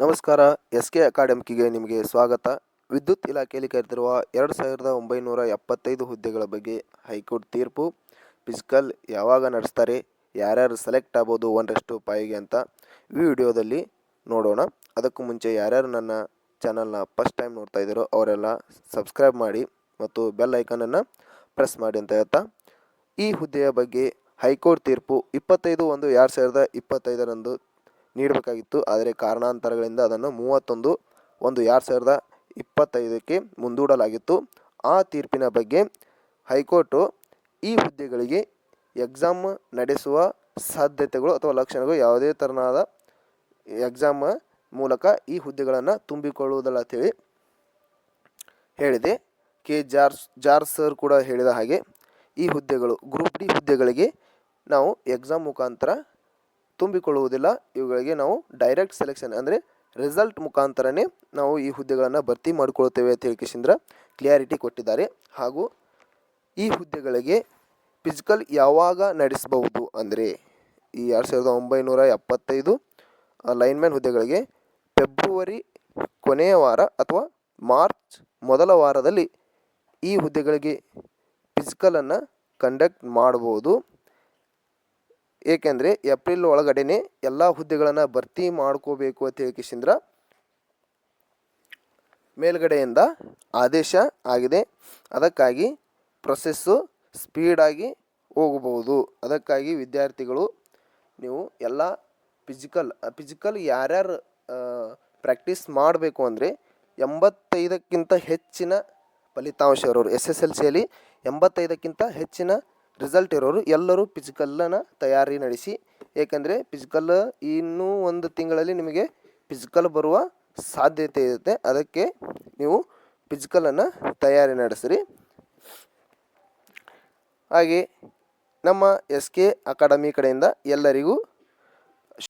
ನಮಸ್ಕಾರ S K ಅಕಾಡೆಮಿಕ್ಗೆ ನಿಮಗೆ ಸ್ವಾಗತ. ವಿದ್ಯುತ್ ಇಲಾಖೆಯಲ್ಲಿ ಕರೆದಿರುವ ಎರಡು ಸಾವಿರದ ಒಂಬೈನೂರ ಎಪ್ಪತ್ತೈದು ಹುದ್ದೆಗಳ ಬಗ್ಗೆ ಹೈಕೋರ್ಟ್ ತೀರ್ಪು. ಫಿಸಿಕಲ್ ಯಾವಾಗ ನಡೆಸ್ತಾರೆ, ಯಾರ್ಯಾರು ಸೆಲೆಕ್ಟ್ ಆಗ್ಬೋದು ಒಂದಷ್ಟು ಪಾಯಿಗೆ ಅಂತ ಈ ವಿಡಿಯೋದಲ್ಲಿ ನೋಡೋಣ. ಅದಕ್ಕೂ ಮುಂಚೆ ಯಾರ್ಯಾರು ನನ್ನ ಚಾನಲ್ನ ಫಸ್ಟ್ ಟೈಮ್ ನೋಡ್ತಾ ಇದ್ದೀರೋ ಅವರೆಲ್ಲ ಸಬ್ಸ್ಕ್ರೈಬ್ ಮಾಡಿ ಮತ್ತು ಬೆಲ್ ಐಕನನ್ನು ಪ್ರೆಸ್ ಮಾಡಿ ಅಂತ ಹೇಳ್ತಾ. ಈ ಹುದ್ದೆಯ ಬಗ್ಗೆ ಹೈಕೋರ್ಟ್ ತೀರ್ಪು ಇಪ್ಪತ್ತೈದು ಒಂದು ಎರಡು ಸಾವಿರದ ಇಪ್ಪತ್ತೈದರಂದು ನೀಡಬೇಕಾಗಿತ್ತು. ಆದರೆ ಕಾರಣಾಂತರಗಳಿಂದ ಅದನ್ನು ಮೂವತ್ತೊಂದು ಒಂದು ಎರಡು ಸಾವಿರದ ಇಪ್ಪತ್ತೈದಕ್ಕೆ ಮುಂದೂಡಲಾಗಿತ್ತು. ಆ ತೀರ್ಪಿನ ಬಗ್ಗೆ ಹೈಕೋರ್ಟು ಈ ಹುದ್ದೆಗಳಿಗೆ ಎಕ್ಸಾಮ್ ನಡೆಸುವ ಸಾಧ್ಯತೆಗಳು ಅಥವಾ ಲಕ್ಷಣಗಳು ಯಾವುದೇ ತೆರನಾದ ಎಕ್ಸಾಮ್ ಮೂಲಕ ಈ ಹುದ್ದೆಗಳನ್ನು ತುಂಬಿಕೊಳ್ಳುವುದಲ್ಲ ಅಂತೇಳಿ ಹೇಳಿದೆ. ಕೆ. ಜಾರ್ಸ್ ಜಾರ್ಜ್ ಸರ್ ಕೂಡ ಹೇಳಿದ ಹಾಗೆ ಈ ಹುದ್ದೆಗಳು, ಗ್ರೂಪ್ ಡಿ ಹುದ್ದೆಗಳಿಗೆ ನಾವು ಎಕ್ಸಾಮ್ ಮುಖಾಂತರ ತುಂಬಿಕೊಳ್ಳುವುದಿಲ್ಲ. ಇವುಗಳಿಗೆ ನಾವು ಡೈರೆಕ್ಟ್ ಸೆಲೆಕ್ಷನ್ ಅಂದರೆ ರಿಸಲ್ಟ್ ಮುಖಾಂತರನೇ ನಾವು ಈ ಹುದ್ದೆಗಳನ್ನು ಭರ್ತಿ ಮಾಡಿಕೊಳ್ಳುತ್ತೇವೆ ಅಂತ ಹೇಳಿಕೆಸಿಂದ್ರ ಕ್ಲಿಯಾರಿಟಿ ಕೊಟ್ಟಿದ್ದಾರೆ. ಹಾಗೂ ಈ ಹುದ್ದೆಗಳಿಗೆ ಫಿಸಿಕಲ್ ಯಾವಾಗ ನಡೆಸಬಹುದು ಅಂದರೆ ಈ ಎರಡು ಸಾವಿರದ ಒಂಬೈನೂರ ಎಪ್ಪತ್ತೈದು ಲೈನ್ಮ್ಯಾನ್ ಹುದ್ದೆಗಳಿಗೆ ಫೆಬ್ರವರಿ ಕೊನೆಯ ವಾರ ಅಥವಾ ಮಾರ್ಚ್ ಮೊದಲ ವಾರದಲ್ಲಿ ಈ ಹುದ್ದೆಗಳಿಗೆ ಫಿಸಿಕಲನ್ನು ಕಂಡಕ್ಟ್ ಮಾಡ್ಬೋದು ಏಕೆಂದರೆ ಏಪ್ರಿಲ್ ಒಳಗಡೆನೆ ಎಲ್ಲ ಹುದ್ದೆಗಳನ್ನು ಭರ್ತಿ ಮಾಡ್ಕೋಬೇಕು ಅಂತ ಹೇಳಿಕೆಸಿಂದ್ರ ಮೇಲ್ಗಡೆಯಿಂದ ಆದೇಶ ಆಗಿದೆ. ಅದಕ್ಕಾಗಿ ಪ್ರೊಸೆಸ್ಸು ಸ್ಪೀಡಾಗಿ ಹೋಗಬಹುದು. ಅದಕ್ಕಾಗಿ ವಿದ್ಯಾರ್ಥಿಗಳು ನೀವು ಎಲ್ಲ ಫಿಸಿಕಲ್ ಫಿಸಿಕಲ್ ಯಾರ್ಯಾರು ಪ್ರಾಕ್ಟೀಸ್ ಮಾಡಬೇಕು ಅಂದರೆ ಎಂಬತ್ತೈದಕ್ಕಿಂತ ಹೆಚ್ಚಿನ ಫಲಿತಾಂಶ ಇರೋರು ಎಸ್ ಎಸ್ ಎಲ್ ಸಿಯಲ್ಲಿ ಎಂಬತ್ತೈದಕ್ಕಿಂತ ಹೆಚ್ಚಿನ ರಿಸಲ್ಟ್ ಇರೋರು ಎಲ್ಲರೂ ಫಿಸಿಕಲ್ಲನ್ನು ತಯಾರಿ ನಡೆಸಿ, ಏಕೆಂದರೆ ಫಿಸಿಕಲ್ ಇನ್ನೂ ಒಂದು ತಿಂಗಳಲ್ಲಿ ನಿಮಗೆ ಫಿಸಿಕಲ್ ಬರುವ ಸಾಧ್ಯತೆ ಇರುತ್ತೆ. ಅದಕ್ಕೆ ನೀವು ಫಿಸಿಕಲನ್ನು ತಯಾರಿ ನಡೆಸಿರಿ. ಹಾಗೆ ನಮ್ಮ ಎಸ್ ಕೆ ಅಕಾಡೆಮಿ ಕಡೆಯಿಂದ ಎಲ್ಲರಿಗೂ